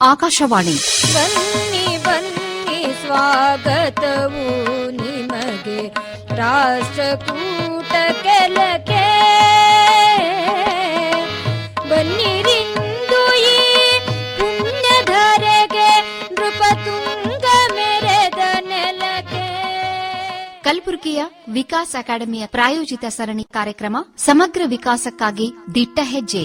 ಆಕಾಶವಾಣಿ. ಬನ್ನಿ ಬನ್ನಿ ಸ್ವಾಗತವು ನಿಮಗೆ. ರಾಷ್ಟ್ರಕೂಟ ಕೆಲಕೆ ಬನ್ನಿರಿಂದು ಈ ಪುಣ್ಯಧರೆಗೆ ನೃಪತುಂಗ ಮೆರೆದ ನೆಲಕ್ಕೆ. ಕಲಬುರಗಿಯ ವಿಕಾಸ್ ಅಕಾಡೆಮಿಯ ಪ್ರಾಯೋಜಿತ ಸರಣಿ ಕಾರ್ಯಕ್ರಮ ಸಮಗ್ರ ವಿಕಾಸಕ್ಕಾಗಿ ದಿಟ್ಟ ಹೆಜ್ಜೆ.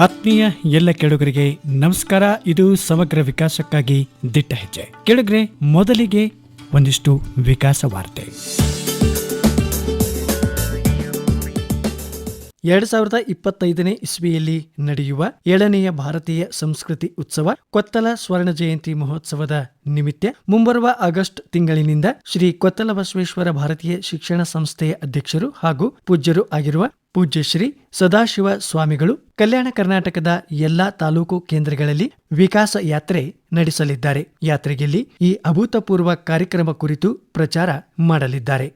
ಆತ್ಮೀಯ ಎಲ್ಲ ಕೆಡುಗರಿಗೆ ನಮಸ್ಕಾರ. ಇದು ಸಮಗ್ರ ವಿಕಾಸಕ್ಕಾಗಿ ದಿಟ್ಟ ಹೆಜ್ಜೆ. ಕೆಡುಗರೆ ಮೊದಲಿಗೆ ಒಂದಿಷ್ಟು ವಿಕಾಸ ವಾರ್ತೆ. ಎರಡ್ ಸಾವಿರದ ಇಪ್ಪತ್ತೈದನೇ ಇಸ್ವಿಯಲ್ಲಿ ನಡೆಯುವ ಏಳನೆಯ ಭಾರತೀಯ ಸಂಸ್ಕೃತಿ ಉತ್ಸವ ಕೊತ್ತಲ ಸ್ವರ್ಣ ಜಯಂತಿ ಮಹೋತ್ಸವದ ನಿಮಿತ್ತ ಮುಂಬರುವ ಆಗಸ್ಟ್ ತಿಂಗಳಿನಿಂದ ಶ್ರೀ ಕೊತ್ತಲ ಬಸವೇಶ್ವರ ಭಾರತೀಯ ಶಿಕ್ಷಣ ಸಂಸ್ಥೆಯ ಅಧ್ಯಕ್ಷರು ಹಾಗೂ ಪೂಜ್ಯರು ಆಗಿರುವ ಪೂಜ್ಯ ಶ್ರೀ ಸದಾಶಿವ ಸ್ವಾಮಿಗಳು ಕಲ್ಯಾಣ ಕರ್ನಾಟಕದ ಎಲ್ಲಾ ತಾಲೂಕು ಕೇಂದ್ರಗಳಲ್ಲಿ ವಿಕಾಸ ಯಾತ್ರೆ ನಡೆಸಲಿದ್ದಾರೆ. ಯಾತ್ರೆಯಲ್ಲಿ ಈ ಅಭೂತಪೂರ್ವ ಕಾರ್ಯಕ್ರಮ ಕುರಿತು ಪ್ರಚಾರ ಮಾಡಲಿದ್ದಾರೆ.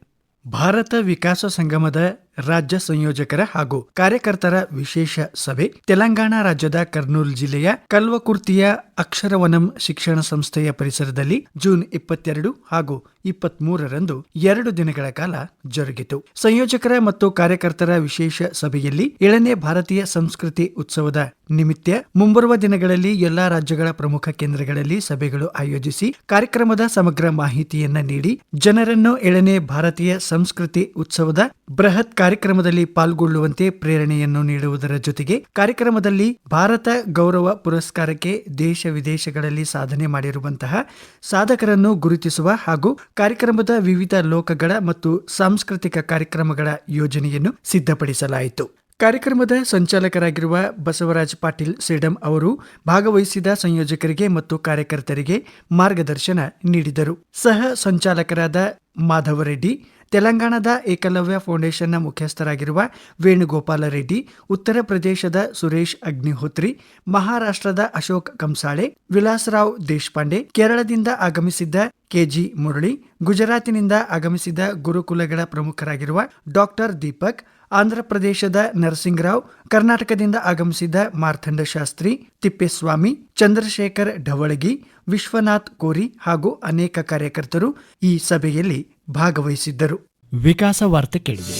ಭಾರತ ವಿಕಾಸ ಸಂಗಮದ ರಾಜ್ಯ ಸಂಯೋಜಕರ ಹಾಗೂ ಕಾರ್ಯಕರ್ತರ ವಿಶೇಷ ಸಭೆ. ತೆಲಂಗಾಣ ರಾಜ್ಯದ ಕರ್ನೂಲ್ ಜಿಲ್ಲೆಯ ಕಲ್ವಕುರ್ತಿಯ ಅಕ್ಷರವನಂ ಶಿಕ್ಷಣ ಸಂಸ್ಥೆಯ ಪರಿಸರದಲ್ಲಿ ಜೂನ್ ಇಪ್ಪತ್ತೆರಡು ಹಾಗೂ ಇಪ್ಪತ್ಮೂರರಂದು ಎರಡು ದಿನಗಳ ಕಾಲ ಜರುಗಿತು. ಸಂಯೋಜಕರ ಮತ್ತು ಕಾರ್ಯಕರ್ತರ ವಿಶೇಷ ಸಭೆಯಲ್ಲಿ ಏಳನೇ ಭಾರತೀಯ ಸಂಸ್ಕೃತಿ ಉತ್ಸವದ ನಿಮಿತ್ತ ಮುಂಬರುವ ದಿನಗಳಲ್ಲಿ ಎಲ್ಲಾ ರಾಜ್ಯಗಳ ಪ್ರಮುಖ ಕೇಂದ್ರಗಳಲ್ಲಿ ಸಭೆಗಳು ಆಯೋಜಿಸಿ ಕಾರ್ಯಕ್ರಮದ ಸಮಗ್ರ ಮಾಹಿತಿಯನ್ನ ನೀಡಿ ಜನರನ್ನು ಏಳನೇ ಭಾರತೀಯ ಸಂಸ್ಕೃತಿ ಉತ್ಸವದ ಬೃಹತ್ ಕಾರ್ಯಕ್ರಮದಲ್ಲಿ ಪಾಲ್ಗೊಳ್ಳುವಂತೆ ಪ್ರೇರಣೆಯನ್ನು ನೀಡುವುದರ ಜೊತೆಗೆ ಕಾರ್ಯಕ್ರಮದಲ್ಲಿ ಭಾರತ ಗೌರವ ಪುರಸ್ಕಾರಕ್ಕೆ ದೇಶ ವಿದೇಶಗಳಲ್ಲಿ ಸಾಧನೆ ಮಾಡಿರುವಂತಹ ಸಾಧಕರನ್ನು ಗುರುತಿಸುವ ಹಾಗೂ ಕಾರ್ಯಕ್ರಮದ ವಿವಿಧ ಲೋಕಗಳ ಮತ್ತು ಸಾಂಸ್ಕೃತಿಕ ಕಾರ್ಯಕ್ರಮಗಳ ಯೋಜನೆಯನ್ನು ಸಿದ್ಧಪಡಿಸಲಾಯಿತು. ಕಾರ್ಯಕ್ರಮದ ಸಂಚಾಲಕರಾಗಿರುವ ಬಸವರಾಜ್ ಪಾಟೀಲ್ ಸೇಡಂ ಅವರು ಭಾಗವಹಿಸಿದ ಸಂಯೋಜಕರಿಗೆ ಮತ್ತು ಕಾರ್ಯಕರ್ತರಿಗೆ ಮಾರ್ಗದರ್ಶನ ನೀಡಿದರು. ಸಹ ಸಂಚಾಲಕರಾದ ಮಾಧವ ರೆಡ್ಡಿ, ತೆಲಂಗಾಣದ ಏಕಲವ್ಯ ಫೌಂಡೇಶನ್ನ ಮುಖ್ಯಸ್ಥರಾಗಿರುವ ವೇಣುಗೋಪಾಲ ರೆಡ್ಡಿ, ಉತ್ತರ ಪ್ರದೇಶದ ಸುರೇಶ್ ಅಗ್ನಿಹೋತ್ರಿ, ಮಹಾರಾಷ್ಟ್ರದ ಅಶೋಕ್ ಕಂಸಾಳೆ, ವಿಲಾಸರಾವ್ ದೇಶಪಾಂಡೆ, ಕೇರಳದಿಂದ ಆಗಮಿಸಿದ್ದ ಕೆಜಿ ಮುರಳಿ, ಗುಜರಾತಿನಿಂದ ಆಗಮಿಸಿದ ಗುರುಕುಲಗಳ ಪ್ರಮುಖರಾಗಿರುವ ಡಾಕ್ಟರ್ ದೀಪಕ್ ಆಂಧ್ರಪ್ರದೇಶದ ನರಸಿಂಗರಾವ್, ಕರ್ನಾಟಕದಿಂದ ಆಗಮಿಸಿದ ಮಾರ್ಥಂಡ ಶಾಸ್ತ್ರಿ ತಿಪ್ಪೇಸ್ವಾಮಿ, ಚಂದ್ರಶೇಖರ್ ಢವಳಗಿ, ವಿಶ್ವನಾಥ್ ಕೋರಿ ಹಾಗೂ ಅನೇಕ ಕಾರ್ಯಕರ್ತರು ಈ ಸಭೆಯಲ್ಲಿ ಭಾಗವಹಿಸಿದ್ದರು. ವಿಕಾಸ ವಾರ್ತೆ ಕೇಳಿದೆ.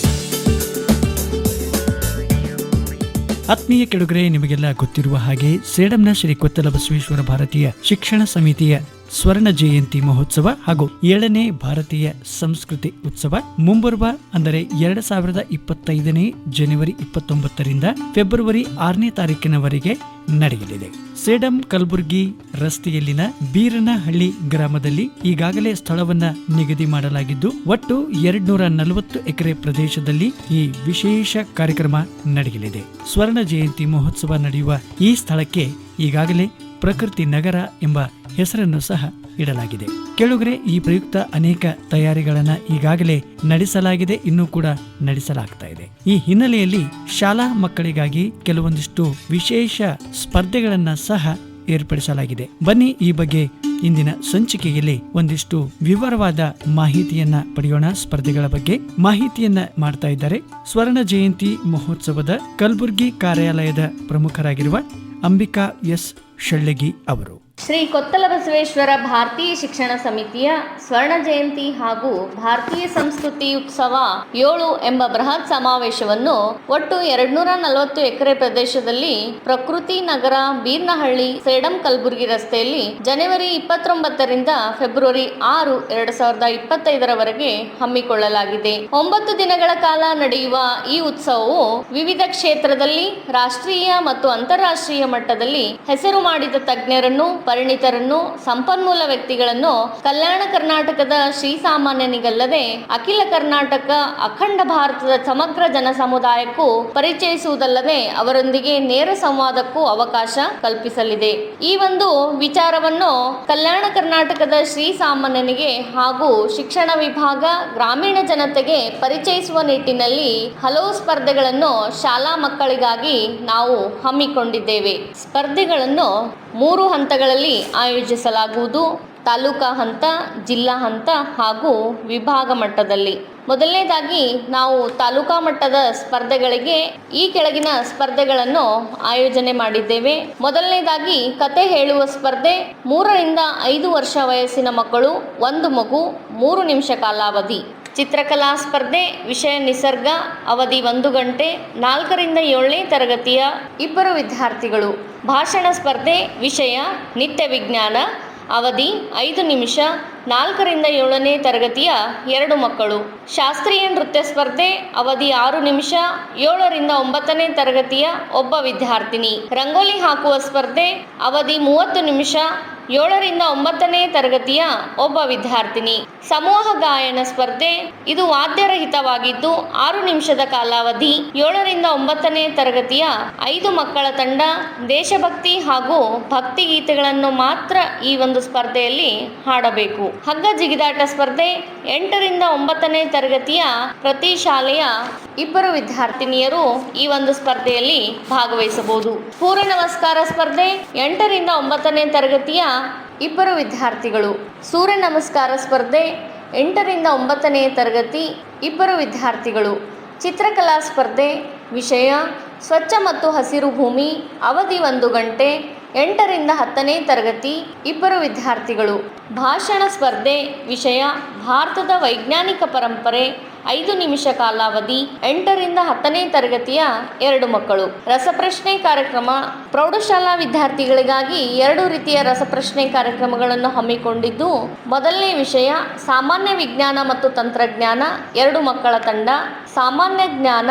ಆತ್ಮೀಯ ಕೆಡುಗರೆ, ನಿಮಗೆಲ್ಲ ಗೊತ್ತಿರುವ ಹಾಗೆ ಸೇಡಂನ ಶ್ರೀ ಕೊತ್ತಲ ಬಸವೇಶ್ವರ ಭಾರತೀಯ ಶಿಕ್ಷಣ ಸಮಿತಿಯ ಸ್ವರ್ಣ ಜಯಂತಿ ಮಹೋತ್ಸವ ಹಾಗೂ ಏಳನೇ ಭಾರತೀಯ ಸಂಸ್ಕೃತಿ ಉತ್ಸವ ಮುಂಬರುವ ಅಂದರೆ ಎರಡ್ ಸಾವಿರದ ಇಪ್ಪತ್ತೈದನೇ ಜನವರಿ ಇಪ್ಪತ್ತೊಂಬತ್ತರಿಂದ ಫೆಬ್ರವರಿ ಆರನೇ ತಾರೀಕಿನವರೆಗೆ ನಡೆಯಲಿದೆ. ಸೇಡಂ ಕಲಬುರ್ಗಿ ರಸ್ತೆಯಲ್ಲಿನ ಬೀರನಹಳ್ಳಿ ಗ್ರಾಮದಲ್ಲಿ ಈಗಾಗಲೇ ಸ್ಥಳವನ್ನ ನಿಗದಿ ಮಾಡಲಾಗಿದ್ದು, ಒಟ್ಟು ಎರಡ್ನೂರ ನಲವತ್ತು ಎಕರೆ ಪ್ರದೇಶದಲ್ಲಿ ಈ ವಿಶೇಷ ಕಾರ್ಯಕ್ರಮ ನಡೆಯಲಿದೆ. ಸ್ವರ್ಣ ಜಯಂತಿ ಮಹೋತ್ಸವ ನಡೆಯುವ ಈ ಸ್ಥಳಕ್ಕೆ ಈಗಾಗಲೇ ಪ್ರಕೃತಿ ನಗರ ಎಂಬ ಹೆಸರನ್ನು ಸಹ ಇಡಲಾಗಿದೆ. ಕೆಳಗರೆ, ಈ ಪ್ರಯುಕ್ತ ಅನೇಕ ತಯಾರಿಗಳನ್ನ ಈಗಾಗಲೇ ನಡೆಸಲಾಗಿದೆ, ಇನ್ನೂ ಕೂಡ ನಡೆಸಲಾಗ್ತಾ ಇದೆ. ಈ ಹಿನ್ನೆಲೆಯಲ್ಲಿ ಶಾಲಾ ಮಕ್ಕಳಿಗಾಗಿ ಕೆಲವೊಂದಿಷ್ಟು ವಿಶೇಷ ಸ್ಪರ್ಧೆಗಳನ್ನ ಸಹ ಏರ್ಪಡಿಸಲಾಗಿದೆ. ಬನ್ನಿ ಈ ಬಗ್ಗೆ ಇಂದಿನ ಸಂಚಿಕೆಯಲ್ಲಿ ಒಂದಿಷ್ಟು ವಿವರವಾದ ಮಾಹಿತಿಯನ್ನ ಪಡೆಯೋಣ. ಸ್ಪರ್ಧೆಗಳ ಬಗ್ಗೆ ಮಾಹಿತಿಯನ್ನ ಮಾಡ್ತಾ ಇದ್ದಾರೆ. ಸ್ವರ್ಣ ಜಯಂತಿ ಮಹೋತ್ಸವದ ಕಲ್ಬುರ್ಗಿ ಕಾರ್ಯಾಲಯದ ಪ್ರಮುಖರಾಗಿರುವ ಅಂಬಿಕಾ ಎಸ್ ಶೆಳ್ಳಗಿ ಅವರು. ಶ್ರೀ ಕೊತ್ತಲ ಬಸವೇಶ್ವರ ಭಾರತೀಯ ಶಿಕ್ಷಣ ಸಮಿತಿಯ ಸ್ವರ್ಣ ಜಯಂತಿ ಹಾಗೂ ಭಾರತೀಯ ಸಂಸ್ಕೃತಿ ಉತ್ಸವ ಏಳು ಎಂಬ ಬೃಹತ್ ಸಮಾವೇಶವನ್ನು ಒಟ್ಟು ಎರಡ್ನೂರ ನಲವತ್ತು ಎಕರೆ ಪ್ರದೇಶದಲ್ಲಿ ಪ್ರಕೃತಿ ನಗರ ಬೀರ್ನಹಳ್ಳಿ ಸೇಡಂ ಕಲಬುರಗಿ ರಸ್ತೆಯಲ್ಲಿ ಜನವರಿ ಇಪ್ಪತ್ತೊಂಬತ್ತರಿಂದ ಫೆಬ್ರವರಿ ಆರು ಎರಡ್ ಸಾವಿರದ ಇಪ್ಪತ್ತೈದರವರೆಗೆ ಹಮ್ಮಿಕೊಳ್ಳಲಾಗಿದೆ. ಒಂಬತ್ತು ದಿನಗಳ ಕಾಲ ನಡೆಯುವ ಈ ಉತ್ಸವವು ವಿವಿಧ ಕ್ಷೇತ್ರದಲ್ಲಿ ರಾಷ್ಟ್ರೀಯ ಮತ್ತು ಅಂತಾರಾಷ್ಟ್ರೀಯ ಮಟ್ಟದಲ್ಲಿ ಹೆಸರು ಮಾಡಿದ ತಜ್ಞರನ್ನು ಪರಿಣಿತರನ್ನು ಸಂಪನ್ಮೂಲ ವ್ಯಕ್ತಿಗಳನ್ನು ಕಲ್ಯಾಣ ಕರ್ನಾಟಕದ ಶ್ರೀಸಾಮಾನ್ಯನಿಗಲ್ಲದೆ ಅಖಿಲ ಕರ್ನಾಟಕ ಅಖಂಡ ಭಾರತದ ಸಮಗ್ರ ಜನ ಸಮುದಾಯಕ್ಕೂ ಪರಿಚಯಿಸುವುದಲ್ಲದೆ ಅವರೊಂದಿಗೆ ನೇರ ಸಂವಾದಕ್ಕೂ ಅವಕಾಶ ಕಲ್ಪಿಸಲಿದೆ. ಈ ಒಂದು ವಿಚಾರವನ್ನು ಕಲ್ಯಾಣ ಕರ್ನಾಟಕದ ಶ್ರೀ ಸಾಮಾನ್ಯನಿಗೆ ಹಾಗೂ ಶಿಕ್ಷಣ ವಿಭಾಗ ಗ್ರಾಮೀಣ ಜನತೆಗೆ ಪರಿಚಯಿಸುವ ನಿಟ್ಟಿನಲ್ಲಿ ಹಲವು ಸ್ಪರ್ಧೆಗಳನ್ನು ಶಾಲಾ ಮಕ್ಕಳಿಗಾಗಿ ನಾವು ಹಮ್ಮಿಕೊಂಡಿದ್ದೇವೆ. ಸ್ಪರ್ಧೆಗಳನ್ನು ಮೂರು ಹಂತಗಳಲ್ಲಿ ಆಯೋಜಿಸಲಾಗುವುದು. ತಾಲೂಕಾ ಹಂತ, ಜಿಲ್ಲಾ ಹಂತ ಹಾಗೂ ವಿಭಾಗ ಮಟ್ಟದಲ್ಲಿ. ಮೊದಲನೇದಾಗಿ ನಾವು ತಾಲೂಕಾ ಮಟ್ಟದ ಸ್ಪರ್ಧೆಗಳಿಗೆ ಈ ಕೆಳಗಿನ ಸ್ಪರ್ಧೆಗಳನ್ನು ಆಯೋಜನೆ ಮಾಡಿದ್ದೇವೆ. ಮೊದಲನೇದಾಗಿ ಕತೆ ಹೇಳುವ ಸ್ಪರ್ಧೆ, ಮೂರರಿಂದ ಐದು ವರ್ಷ ವಯಸ್ಸಿನ ಮಕ್ಕಳು, ಒಂದು ಮಗು, ಮೂರು ನಿಮಿಷ ಕಾಲಾವಧಿ. ಚಿತ್ರಕಲಾ ಸ್ಪರ್ಧೆ, ವಿಷಯ ನಿಸರ್ಗ, ಅವಧಿ ಒಂದು ಗಂಟೆ, ನಾಲ್ಕರಿಂದ ಏಳನೇ ತರಗತಿಯ ಇಬ್ಬರು ವಿದ್ಯಾರ್ಥಿಗಳು. ಭಾಷಣ ಸ್ಪರ್ಧೆ ವಿಷಯ, ನಿತ್ಯ ವಿಜ್ಞಾನ, ಅವಧಿ ಐದು ನಿಮಿಷ, ನಾಲ್ಕರಿಂದ ಏಳನೇ ತರಗತಿಯ ಎರಡು ಮಕ್ಕಳು. ಶಾಸ್ತ್ರೀಯ ನೃತ್ಯ ಸ್ಪರ್ಧೆ, ಅವಧಿ ಆರು ನಿಮಿಷ, ಏಳರಿಂದ ಒಂಬತ್ತನೇ ತರಗತಿಯ ಒಬ್ಬ ವಿದ್ಯಾರ್ಥಿನಿ. ರಂಗೋಲಿ ಹಾಕುವ ಸ್ಪರ್ಧೆ, ಅವಧಿ ಮೂವತ್ತು ನಿಮಿಷ ಏಳರಿಂದ ಒಂಬತ್ತನೇ ತರಗತಿಯ ಒಬ್ಬ ವಿದ್ಯಾರ್ಥಿನಿ. ಸಮೂಹ ಗಾಯನ ಸ್ಪರ್ಧೆ. ಇದು ವಾದ್ಯರಹಿತವಾಗಿದ್ದು, ಆರು ನಿಮಿಷದ ಕಾಲಾವಧಿ, ಏಳರಿಂದ ಒಂಬತ್ತನೇ ತರಗತಿಯ ಐದು ಮಕ್ಕಳ ತಂಡ, ದೇಶಭಕ್ತಿ ಹಾಗೂ ಭಕ್ತಿ ಗೀತೆಗಳನ್ನು ಮಾತ್ರ ಈ ಒಂದು ಸ್ಪರ್ಧೆಯಲ್ಲಿ ಹಾಡಬೇಕು. ಹಗ್ಗ ಜಿಗಿದಾಟ ಸ್ಪರ್ಧೆ, ಎಂಟರಿಂದ ಒಂಬತ್ತನೇ ತರಗತಿಯ ಪ್ರತಿ ಶಾಲೆಯ ಇಬ್ಬರು ವಿದ್ಯಾರ್ಥಿನಿಯರು ಈ ಒಂದು ಸ್ಪರ್ಧೆಯಲ್ಲಿ ಭಾಗವಹಿಸಬಹುದು. ಸೂರ್ಯ ನಮಸ್ಕಾರ ಸ್ಪರ್ಧೆ, ಎಂಟರಿಂದ ಒಂಬತ್ತನೇ ತರಗತಿಯ ಇಬ್ಬರು ವಿದ್ಯಾರ್ಥಿಗಳು. ಸೂರ್ಯ ನಮಸ್ಕಾರ ಸ್ಪರ್ಧೆ ಎಂಟರಿಂದ ಒಂಬತ್ತನೆಯ ತರಗತಿ ಇಬ್ಬರು ವಿದ್ಯಾರ್ಥಿಗಳು. ಚಿತ್ರಕಲಾ ಸ್ಪರ್ಧೆ, ವಿಷಯ, ಸ್ವಚ್ಛ ಮತ್ತು ಹಸಿರು ಭೂಮಿ, ಅವಧಿ ಒಂದು ಗಂಟೆ, ಎಂಟರಿಂದ ಹತ್ತನೇ ತರಗತಿ ಇಬ್ಬರು ವಿದ್ಯಾರ್ಥಿಗಳು. ಭಾಷಣ ಸ್ಪರ್ಧೆ, ವಿಷಯ, ಭಾರತದ ವೈಜ್ಞಾನಿಕ ಪರಂಪರೆ ಐದು ನಿಮಿಷ ಕಾಲಾವಧಿ, ಎಂಟರಿಂದ ಹತ್ತನೇ ತರಗತಿಯ ಎರಡು ಮಕ್ಕಳು. ರಸಪ್ರಶ್ನೆ ಕಾರ್ಯಕ್ರಮ, ಪ್ರೌಢಶಾಲಾ ವಿದ್ಯಾರ್ಥಿಗಳಿಗಾಗಿ ಎರಡು ರೀತಿಯ ರಸಪ್ರಶ್ನೆ ಕಾರ್ಯಕ್ರಮಗಳನ್ನು ಹಮ್ಮಿಕೊಂಡಿದ್ದು, ಮೊದಲನೇ ವಿಷಯ ಸಾಮಾನ್ಯ ವಿಜ್ಞಾನ ಮತ್ತು ತಂತ್ರಜ್ಞಾನ, ಎರಡು ಮಕ್ಕಳ ತಂಡ, ಸಾಮಾನ್ಯ ಜ್ಞಾನ,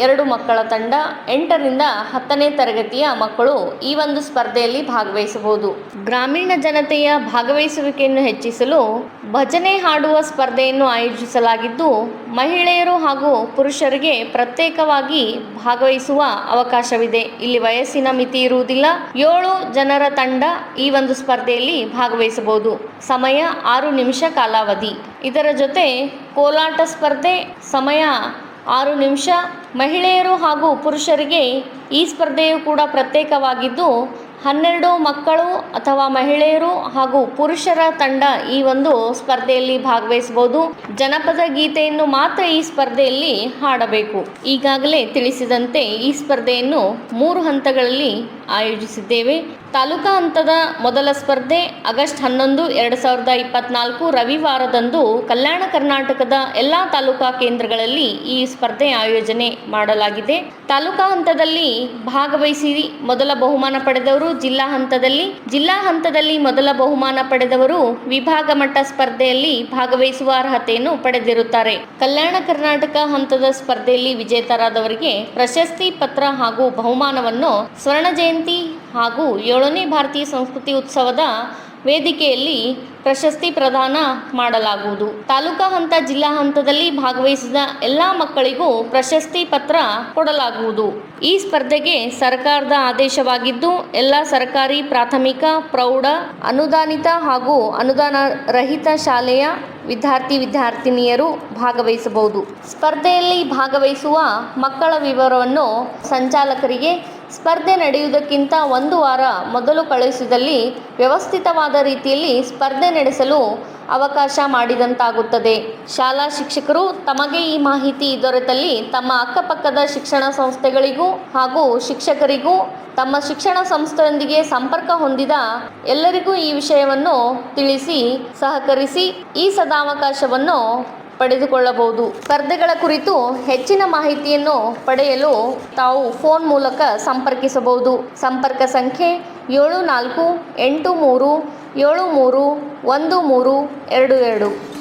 ಎರಡು ಮಕ್ಕಳ ತಂಡ, ಎಂಟರಿಂದ ಹತ್ತನೇ ತರಗತಿಯ ಮಕ್ಕಳು ಈ ಒಂದು ಸ್ಪರ್ಧೆಯಲ್ಲಿ ಭಾಗವಹಿಸಬಹುದು. ಗ್ರಾಮೀಣ ಜನತೆಯ ಭಾಗವಹಿಸುವಿಕೆಯನ್ನು ಹೆಚ್ಚಿಸಲು ಭಜನೆ ಹಾಡುವ ಸ್ಪರ್ಧೆಯನ್ನು ಆಯೋಜಿಸಲಾಗಿದ್ದು ಮಹಿಳೆಯರು ಹಾಗೂ ಪುರುಷರಿಗೆ ಪ್ರತ್ಯೇಕವಾಗಿ ಭಾಗವಹಿಸುವ ಅವಕಾಶವಿದೆ. ಇಲ್ಲಿ ವಯಸ್ಸಿನ ಮಿತಿ ಇರುವುದಿಲ್ಲ. ಏಳು ಜನರ ತಂಡ ಈ ಒಂದು ಸ್ಪರ್ಧೆಯಲ್ಲಿ ಭಾಗವಹಿಸಬಹುದು. ಸಮಯ ಆರು ನಿಮಿಷ ಕಾಲಾವಧಿ. ಇದರ ಜೊತೆ ಕೋಲಾಟ ಸ್ಪರ್ಧೆ ಸಮಯ ಆರು ನಿಮಿಷ. ಮಹಿಳೆಯರು ಹಾಗೂ ಪುರುಷರಿಗೆ ಈ ಸ್ಪರ್ಧೆಯು ಕೂಡ ಪ್ರತ್ಯೇಕವಾಗಿದ್ದು ಹನ್ನೆರಡು ಮಕ್ಕಳು ಅಥವಾ ಮಹಿಳೆಯರು ಹಾಗೂ ಪುರುಷರ ತಂಡ ಈ ಒಂದು ಸ್ಪರ್ಧೆಯಲ್ಲಿ ಭಾಗವಹಿಸಬಹುದು. ಜನಪದ ಗೀತೆಯನ್ನು ಮಾತ್ರ ಈ ಸ್ಪರ್ಧೆಯಲ್ಲಿ ಹಾಡಬೇಕು. ಈಗಾಗಲೇ ತಿಳಿಸಿದಂತೆ ಈ ಸ್ಪರ್ಧೆಯನ್ನು ಮೂರು ಹಂತಗಳಲ್ಲಿ ಆಯೋಜಿಸಿದ್ದೇವೆ. ತಾಲೂಕಾ ಹಂತದ ಮೊದಲ ಸ್ಪರ್ಧೆ ಆಗಸ್ಟ್ ಹನ್ನೊಂದು, ಎರಡು ಸಾವಿರದ ಇಪ್ಪತ್ನಾಲ್ಕು ರವಿವಾರದಂದು ಕಲ್ಯಾಣ ಕರ್ನಾಟಕದ ಎಲ್ಲ ತಾಲೂಕಾ ಕೇಂದ್ರಗಳಲ್ಲಿ ಈ ಸ್ಪರ್ಧೆ ಆಯೋಜನೆ ಮಾಡಲಾಗಿದೆ. ತಾಲೂಕಾ ಹಂತದಲ್ಲಿ ಭಾಗವಹಿಸಿ ಮೊದಲ ಬಹುಮಾನ ಪಡೆದವರು ಜಿಲ್ಲಾ ಹಂತದಲ್ಲಿ ಜಿಲ್ಲಾ ಹಂತದಲ್ಲಿ ಮೊದಲ ಬಹುಮಾನ ಪಡೆದವರು ವಿಭಾಗ ಮಟ್ಟ ಸ್ಪರ್ಧೆಯಲ್ಲಿ ಭಾಗವಹಿಸುವ ಅರ್ಹತೆಯನ್ನು ಪಡೆದಿರುತ್ತಾರೆ. ಕಲ್ಯಾಣ ಕರ್ನಾಟಕ ಹಂತದ ಸ್ಪರ್ಧೆಯಲ್ಲಿ ವಿಜೇತರಾದವರಿಗೆ ಪ್ರಶಸ್ತಿ ಪತ್ರ ಹಾಗೂ ಬಹುಮಾನವನ್ನು ಸ್ವರ್ಣ ಜಯಂತಿ ಹಾಗೂ ಏಳನೇ ಭಾರತೀಯ ಸಂಸ್ಕೃತಿ ಉತ್ಸವದ ವೇದಿಕೆಯಲ್ಲಿ ಪ್ರಶಸ್ತಿ ಪ್ರದಾನ ಮಾಡಲಾಗುವುದು. ತಾಲೂಕಾ ಹಂತ, ಜಿಲ್ಲಾ ಹಂತದಲ್ಲಿ ಭಾಗವಹಿಸಿದ ಎಲ್ಲ ಮಕ್ಕಳಿಗೂ ಪ್ರಶಸ್ತಿ ಪತ್ರ ಕೊಡಲಾಗುವುದು. ಈ ಸ್ಪರ್ಧೆಗೆ ಸರ್ಕಾರದ ಆದೇಶವಾಗಿದ್ದು, ಎಲ್ಲ ಸರ್ಕಾರಿ, ಪ್ರಾಥಮಿಕ, ಪ್ರೌಢ, ಅನುದಾನಿತ ಹಾಗೂ ಅನುದಾನ ರಹಿತ ಶಾಲೆಯ ವಿದ್ಯಾರ್ಥಿ, ವಿದ್ಯಾರ್ಥಿನಿಯರು ಭಾಗವಹಿಸಬಹುದು. ಸ್ಪರ್ಧೆಯಲ್ಲಿ ಭಾಗವಹಿಸುವ ಮಕ್ಕಳ ವಿವರವನ್ನು ಸಂಚಾಲಕರಿಗೆ ಸ್ಪರ್ಧೆ ನಡೆಯುವುದಕ್ಕಿಂತ ಒಂದು ವಾರ ಮೊದಲು ಕಳುಹಿಸಿದಲ್ಲಿ ವ್ಯವಸ್ಥಿತವಾದ ರೀತಿಯಲ್ಲಿ ಸ್ಪರ್ಧೆ ನಡೆಸಲು ಅವಕಾಶ ಮಾಡಿದಂತಾಗುತ್ತದೆ. ಶಾಲಾ ಶಿಕ್ಷಕರು ತಮಗೆ ಈ ಮಾಹಿತಿ ದೊರೆತಲ್ಲಿ ತಮ್ಮ ಅಕ್ಕಪಕ್ಕದ ಶಿಕ್ಷಣ ಸಂಸ್ಥೆಗಳಿಗೂ ಹಾಗೂ ಶಿಕ್ಷಕರಿಗೂ ತಮ್ಮ ಶಿಕ್ಷಣ ಸಂಸ್ಥೆಯೊಂದಿಗೆ ಸಂಪರ್ಕ ಹೊಂದಿದ ಎಲ್ಲರಿಗೂ ಈ ವಿಷಯವನ್ನು ತಿಳಿಸಿ ಸಹಕರಿಸಿ ಈ ಸದಾವಕಾಶವನ್ನು ಪಡೆದುಕೊಳ್ಳಬಹುದು. ಸ್ಪರ್ಧೆಗಳ ಕುರಿತು ಹೆಚ್ಚಿನ ಮಾಹಿತಿಯನ್ನು ಪಡೆಯಲು ತಾವು ಫೋನ್ ಮೂಲಕ ಸಂಪರ್ಕಿಸಬಹುದು. ಸಂಪರ್ಕ ಸಂಖ್ಯೆ ಏಳು ನಾಲ್ಕು ಎಂಟು ಮೂರು ಏಳು ಮೂರು ಒಂದು ಮೂರು ಎರಡು ಎರಡು.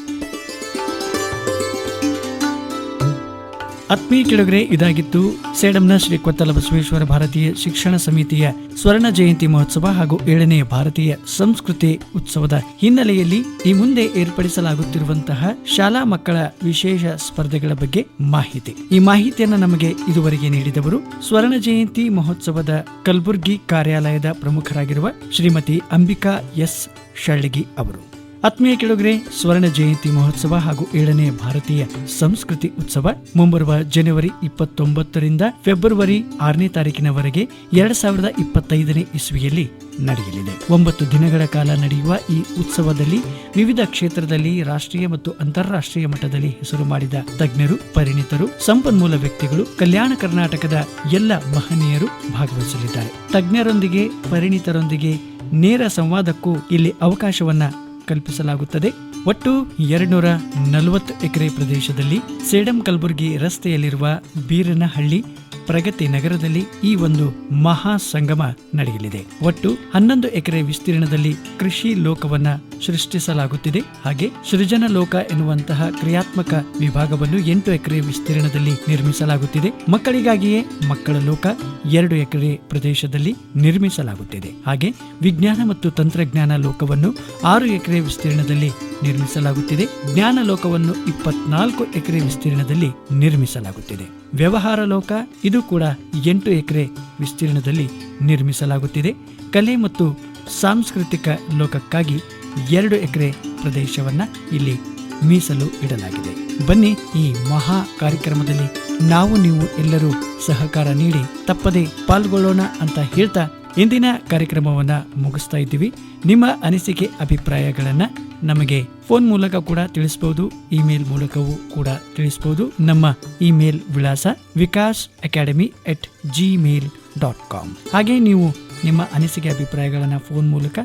ಆತ್ಮೀಯ ಕೆಳಗರೆ, ಇದಾಗಿತ್ತು ಸೇಡಂನ ಶ್ರೀ ಕೊತ್ತಲ ಬಸವೇಶ್ವರ ಭಾರತೀಯ ಶಿಕ್ಷಣ ಸಮಿತಿಯ ಸ್ವರ್ಣ ಜಯಂತಿ ಮಹೋತ್ಸವ ಹಾಗೂ ಏಳನೆಯ ಭಾರತೀಯ ಸಂಸ್ಕೃತಿ ಉತ್ಸವದ ಹಿನ್ನೆಲೆಯಲ್ಲಿ ಈ ಮುಂದೆ ಏರ್ಪಡಿಸಲಾಗುತ್ತಿರುವಂತಹ ಶಾಲಾ ಮಕ್ಕಳ ವಿಶೇಷ ಸ್ಪರ್ಧೆಗಳ ಬಗ್ಗೆ ಮಾಹಿತಿ. ಈ ಮಾಹಿತಿಯನ್ನು ನಮಗೆ ಇದುವರೆಗೆ ನೀಡಿದವರು ಸ್ವರ್ಣ ಜಯಂತಿ ಮಹೋತ್ಸವದ ಕಲಬುರ್ಗಿ ಕಾರ್ಯಾಲಯದ ಪ್ರಮುಖರಾಗಿರುವ ಶ್ರೀಮತಿ ಅಂಬಿಕಾ ಎಸ್. ಶಳ್ಳಗಿ ಅವರು. ಆತ್ಮೀಯ ಕೆಳಗರೆ, ಸ್ವರ್ಣ ಜಯಂತಿ ಮಹೋತ್ಸವ ಹಾಗೂ ಏಳನೇ ಭಾರತೀಯ ಸಂಸ್ಕೃತಿ ಉತ್ಸವ ಮುಂಬರುವ ಜನವರಿ ಇಪ್ಪತ್ತೊಂಬತ್ತರಿಂದ ಫೆಬ್ರವರಿ ಆರನೇ ತಾರೀಕಿನವರೆಗೆ ಎರಡ್ ಸಾವಿರದ ಇಪ್ಪತ್ತೈದನೇ ಇಸ್ವಿಯಲ್ಲಿ ನಡೆಯಲಿದೆ. ಒಂಬತ್ತು ದಿನಗಳ ಕಾಲ ನಡೆಯುವ ಈ ಉತ್ಸವದಲ್ಲಿ ವಿವಿಧ ಕ್ಷೇತ್ರದಲ್ಲಿ ರಾಷ್ಟ್ರೀಯ ಮತ್ತು ಅಂತಾರಾಷ್ಟ್ರೀಯ ಮಟ್ಟದಲ್ಲಿ ಹೆಸರು ಮಾಡಿದ ತಜ್ಞರು, ಪರಿಣಿತರು, ಸಂಪನ್ಮೂಲ ವ್ಯಕ್ತಿಗಳು, ಕಲ್ಯಾಣ ಕರ್ನಾಟಕದ ಎಲ್ಲ ಮಹನೀಯರು ಭಾಗವಹಿಸಲಿದ್ದಾರೆ. ತಜ್ಞರೊಂದಿಗೆ, ಪರಿಣಿತರೊಂದಿಗೆ ನೇರ ಸಂವಾದಕ್ಕೂ ಇಲ್ಲಿ ಅವಕಾಶವನ್ನ ಕಲ್ಪಿಸಲಾಗುತ್ತದೆ. ಒಟ್ಟು ಎರಡ್ನೂರ ನಲವತ್ತು ಎಕರೆ ಪ್ರದೇಶದಲ್ಲಿ ಸೇಡಂ ಕಲಬುರಗಿ ರಸ್ತೆಯಲ್ಲಿರುವ ಬೀರನಹಳ್ಳಿ ಪ್ರಗತಿ ನಗರದಲ್ಲಿ ಈ ಒಂದು ಮಹಾ ಸಂಗಮ ನಡೆಯಲಿದೆ. ಒಟ್ಟು ಹನ್ನೊಂದು ಎಕರೆ ವಿಸ್ತೀರ್ಣದಲ್ಲಿ ಕೃಷಿ ಲೋಕವನ್ನ ಸೃಷ್ಟಿಸಲಾಗುತ್ತಿದೆ. ಹಾಗೆ ಸೃಜನ ಲೋಕ ಎನ್ನುವಂತಹ ಕ್ರಿಯಾತ್ಮಕ ವಿಭಾಗವನ್ನು ಎಂಟು ಎಕರೆ ವಿಸ್ತೀರ್ಣದಲ್ಲಿ ನಿರ್ಮಿಸಲಾಗುತ್ತಿದೆ. ಮಕ್ಕಳಿಗಾಗಿಯೇ ಮಕ್ಕಳ ಲೋಕ ಎರಡು ಎಕರೆ ಪ್ರದೇಶದಲ್ಲಿ ನಿರ್ಮಿಸಲಾಗುತ್ತಿದೆ. ಹಾಗೆ ವಿಜ್ಞಾನ ಮತ್ತು ತಂತ್ರಜ್ಞಾನ ಲೋಕವನ್ನು ಆರು ಎಕರೆ ವಿಸ್ತೀರ್ಣದಲ್ಲಿ ನಿರ್ಮಿಸಲಾಗುತ್ತಿದೆ. ಜ್ಞಾನ ಲೋಕವನ್ನು ಇಪ್ಪತ್ನಾಲ್ಕು ಎಕರೆ ವಿಸ್ತೀರ್ಣದಲ್ಲಿ ನಿರ್ಮಿಸಲಾಗುತ್ತಿದೆ. ವ್ಯವಹಾರ ಲೋಕ ಇದು ಕೂಡ ಎಂಟು ಎಕರೆ ವಿಸ್ತೀರ್ಣದಲ್ಲಿ ನಿರ್ಮಿಸಲಾಗುತ್ತಿದೆ. ಕಲೆ ಮತ್ತು ಸಾಂಸ್ಕೃತಿಕ ಲೋಕಕ್ಕಾಗಿ ಎರಡು ಎಕರೆ ಪ್ರದೇಶವನ್ನ ಇಲ್ಲಿ ಮೀಸಲು ಇಡಲಾಗಿದೆ. ಬನ್ನಿ ಈ ಮಹಾ ಕಾರ್ಯಕ್ರಮದಲ್ಲಿ ನಾವು ನೀವು ಎಲ್ಲರೂ ಸಹಕಾರ ನೀಡಿ ತಪ್ಪದೆ ಪಾಲ್ಗೊಳ್ಳೋಣ ಅಂತ ಹೇಳ್ತಾ ಇಂದಿನ ಕಾರ್ಯಕ್ರಮವನ್ನು ಮುಗಿಸ್ತಾ ಇದ್ದೀವಿ. ನಿಮ್ಮ ಅನಿಸಿಕೆ, ಅಭಿಪ್ರಾಯಗಳನ್ನು ನಮಗೆ ಫೋನ್ ಮೂಲಕ ಕೂಡ ತಿಳಿಸಬಹುದು ಇಮೇಲ್ ಮೂಲಕವೂ ಕೂಡ ತಿಳಿಸಬಹುದು ನಮ್ಮ ಇಮೇಲ್ ವಿಳಾಸ Vikas academy at Gmail dot com ಹಾಗೆ ನೀವು ನಿಮ್ಮ ಅನಿಸಿಕೆ ಅಭಿಪ್ರಾಯಗಳನ್ನು ಫೋನ್ ಮೂಲಕ,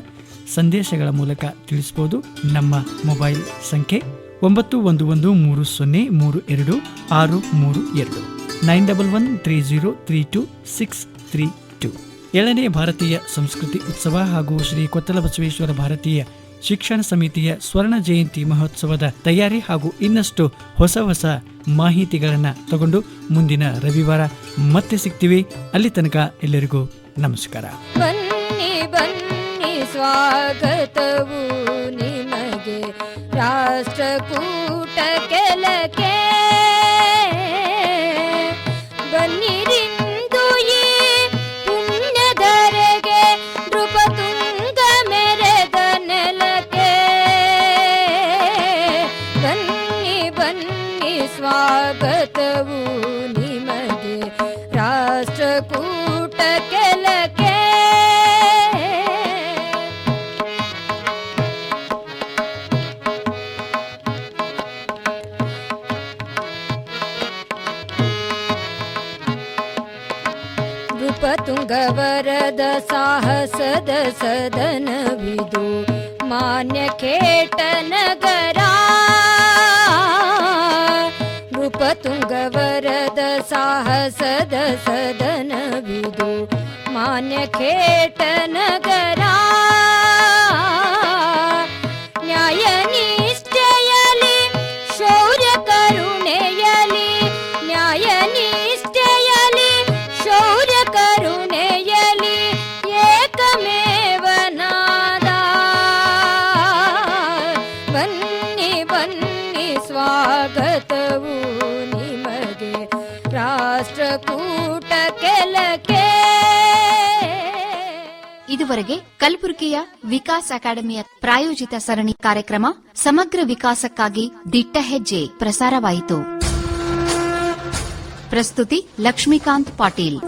ಸಂದೇಶಗಳ ಮೂಲಕ ತಿಳಿಸಬಹುದು ನಮ್ಮ ಮೊಬೈಲ್ ಸಂಖ್ಯೆ ಒಂಬತ್ತು ಒಂದು ಒಂದು ಮೂರು ಸೊನ್ನೆ ಮೂರು ಎರಡು ಆರು ಮೂರು ಎರಡು. Nine double one three zero three two six three two. ಏಳನೇ ಭಾರತೀಯ ಸಂಸ್ಕೃತಿ ಉತ್ಸವ ಹಾಗೂ ಶ್ರೀ ಕೊತ್ತಲ ಬಸವೇಶ್ವರ ಭಾರತೀಯ ಶಿಕ್ಷಣ ಸಮಿತಿಯ ಸ್ವರ್ಣ ಜಯಂತಿ ಮಹೋತ್ಸವದ ತಯಾರಿ ಹಾಗೂ ಇನ್ನಷ್ಟು ಹೊಸ ಹೊಸ ಮಾಹಿತಿಗಳನ್ನು ತಗೊಂಡು ಮುಂದಿನ ರವಿವಾರ ಮತ್ತೆ ಸಿಗ್ತೀವಿ. ಅಲ್ಲಿ ತನಕ ಎಲ್ಲರಿಗೂ ನಮಸ್ಕಾರ. ಬನ್ನಿ ಬನ್ನಿ ಸ್ವಾಗತವು. तुङ्गवरद वरद साहसद सदन विदु मान्यनगरा गृप तुग साहसद सदन विदु दो ಇದುವರೆಗೆ ಕಲಬುರಗಿಯ ವಿಕಾಸ್ ಅಕಾಡೆಮಿಯ ಪ್ರಾಯೋಜಿತ ಸರಣಿ ಕಾರ್ಯಕ್ರಮ ಸಮಗ್ರ ವಿಕಾಸಕ್ಕಾಗಿ ದಿಟ್ಟ ಹೆಜ್ಜೆ ಪ್ರಸಾರವಾಯಿತು. ಪ್ರಸ್ತುತಿ ಲಕ್ಷ್ಮೀಕಾಂತ್ ಪಾಟೀಲ್.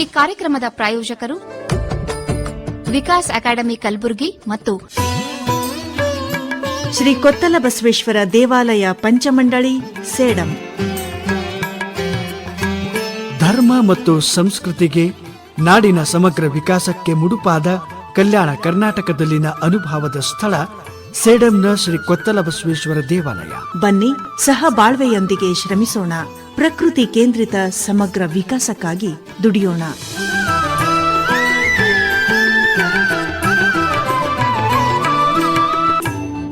ಈ ಕಾರ್ಯಕ್ರಮದ ಪ್ರಾಯೋಜಕರು ವಿಕಾಸ್ ಅಕಾಡೆಮಿ ಕಲಬುರಗಿ ಮತ್ತು ಶ್ರೀ ಕೊತ್ತಲ ಬಸವೇಶ್ವರ ದೇವಾಲಯ ಪಂಚಮಂಡಳಿ ಸೇಡಂ. ಧರ್ಮ ಮತ್ತು ಸಂಸ್ಕೃತಿಗೆ ನಾಡಿನ ಸಮಗ್ರ ವಿಕಾಸಕ್ಕೆ ಮುಡುಪಾದ ಕಲ್ಯಾಣ ಕರ್ನಾಟಕದಲ್ಲಿನ ಅನುಭವದ ಸ್ಥಳ ಸೇಡಂನ ಶ್ರೀ ಕೊತ್ತಲ ಬಸವೇಶ್ವರ ದೇವಾಲಯ. ಬನ್ನಿ ಸಹ ಬಾಳ್ವೆಯೊಂದಿಗೆ ಶ್ರಮಿಸೋಣ. ಪ್ರಕೃತಿ ಕೇಂದ್ರಿತ ಸಮಗ್ರ ವಿಕಾಸಕ್ಕಾಗಿ ದುಡಿಯೋಣ.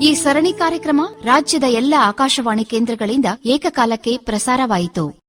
ಈ ಸರಣಿ ಕಾರ್ಯಕ್ರಮ ರಾಜ್ಯದ ಎಲ್ಲ ಆಕಾಶವಾಣಿ ಕೇಂದ್ರಗಳಿಂದ ಏಕಕಾಲಕ್ಕೆ ಪ್ರಸಾರವಾಯಿತು.